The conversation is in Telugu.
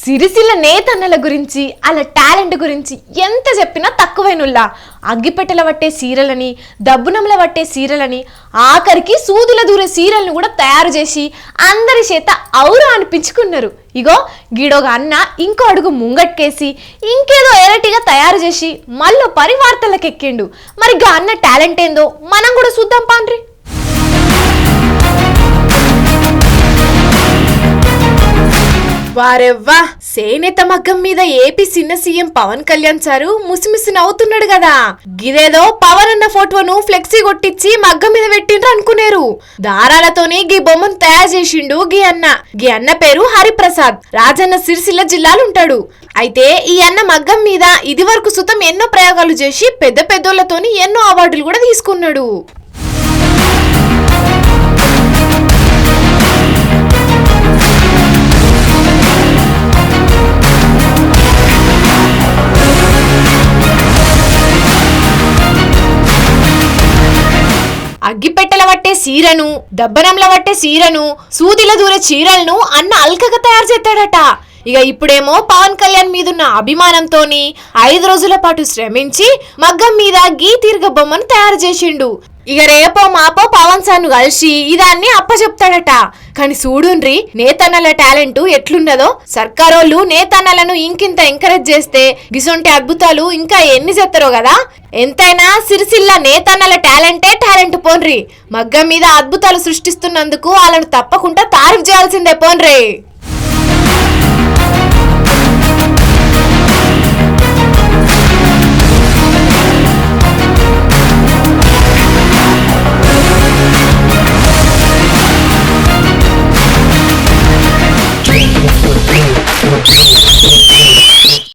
సిరిసిల్ల నేతన్నల గురించి అలా టాలెంట్ గురించి ఎంత చెప్పినా తక్కువైనుల్లా అగ్గిపెట్టెల పట్టే సీరలని దబ్బునంల పట్టే సీరలని ఆఖరికి సూదుల దూరే సీరలను కూడా తయారు చేసి అందరి చేత ఔరా అనిపించుకున్నారు. ఇగో గిడోగ అన్న ఇంకో అడుగు ముంగట్కేసి ఇంకేదో ఎరటిగా తయారు చేసి మళ్ళీ పరివార్తలకు ఎక్కిండు మరి గా అన్న టాలెంట్ ఏందో మనం కూడా చూద్దాం పాండ్రి. వారెవ్వా? సేనేత మగ్గం మీద ఏపీ చిన్న సీఎం పవన్ కళ్యాణ్ సారు ముసిముసి నవ్వుతున్నాడు కదా గిదేదో పవన్ అన్న ఫోటోను ఫ్లెక్సీ కొట్టించి మగ్గం మీద పెట్టిండ్రు అనుకునేరు. దారాలతోనే గీ బొమ్మను తయారు చేసిండు గీ అన్న. గీ అన్న పేరు హరిప్రసాద్. రాజన్న సిరిసిల్ల జిల్లాలో ఉంటాడు అయితే ఈ అన్న మగ్గం మీద ఇది వరకు సుతం ఎన్నో ప్రయోగాలు చేసి పెద్ద పెద్దోళ్ళతోని ఎన్నో అవార్డులు కూడా తీసుకున్నాడు. అగ్గిపెట్టెల పట్టే సీరను దబ్బనంల పట్టే సీరను సూదిల దూర చీరలను అన్న అల్కగా తయారు చేస్తాడట. ఇక ఇప్పుడేమో పవన్ కళ్యాణ్ మీదున్న అభిమానంతోని ఐదు రోజుల పాటు శ్రమించి మగ్గం మీద గీ తీర్గ బొమ్మను తయారు చేసిండు. ఇక రేపో మాపో పవన్ సార్ను కలిసి ఇదాన్ని అప్పచెప్తాడట. కానీ చూడుండ్రి నేతన్నల టాలెంట్ ఎట్లున్నదో సర్కారోళ్ళు నేతన్నలను ఇంకింత ఎంకరేజ్ చేస్తే గిసొంటి అద్భుతాలు ఇంకా ఎన్ని చేస్తారో కదా ఎంతైనా సిరిసిల్ల నేతన్నల టాలెంటే టాలెంట్ పోన్రి. మగ్గం మీద అద్భుతాలు సృష్టిస్తున్నందుకు వాళ్ళను తప్పకుండా తారీఫ్ చేయాల్సిందే పోన్రే.